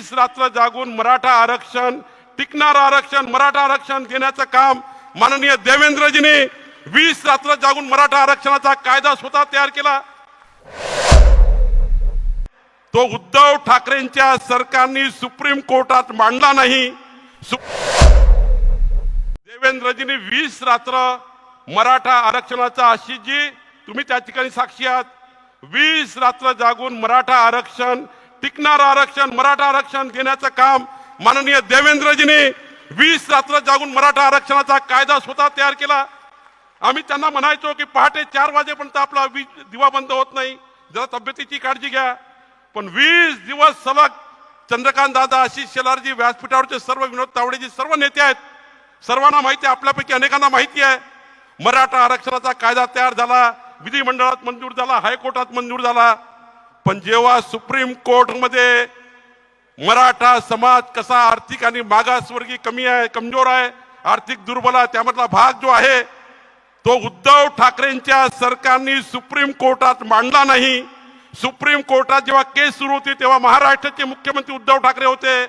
वीस रात्र जागून मराठा आरक्षण टिकणार आरक्षण मराठा आरक्षण देण्याचं काम माननीय देवेंद्रजीने वीस रात्र जागून मराठा आरक्षणाचा कायदा स्वतः तयार केला. तो उद्धव ठाकरेंच्या सरकारने सुप्रीम कोर्टात मांडला नाही. देवेंद्रजीनी वीस रात्र मराठा आरक्षणाचा आशिषजी तुम्ही त्या ठिकाणी साक्षी आहात. वीस रात्र जागून मराठा आरक्षण टिकणार आरक्षण मराठा आरक्षण देण्याचं काम माननीय देवेंद्रजींनी वीस रात्र जागून मराठा आरक्षणाचा कायदा स्वतः तयार केला. आम्ही त्यांना म्हणायचो की पहाटे चार वाजेपर्यंत आपला वीज दिवा बंद होत नाही. जरा तब्येतीची काळजी घ्या. पण वीस दिवस सलग चंद्रकांत दादा आशिष शेलारजी व्यासपीठावरचे सर्व विनोद तावडेजी सर्व नेते आहेत. सर्वांना माहिती आहे आपल्यापैकी अनेकांना माहिती आहे. मराठा आरक्षणाचा कायदा तयार झाला विधिमंडळात मंजूर झाला हायकोर्टात मंजूर झाला. पण जेव्हा सुप्रीम कोर्टमध्ये मराठा समाज कसा आर्थिक आणि मागासवर्गीय कमी आहे कमजोर आहे आर्थिक दुर्बल आहे त्यामधला भाग जो आहे तो उद्धव ठाकरेंच्या सरकारने सुप्रीम कोर्टात मांडला नाही. सुप्रीम कोर्टात जेव्हा केस सुरू होती तेव्हा महाराष्ट्राचे मुख्यमंत्री उद्धव ठाकरे होते.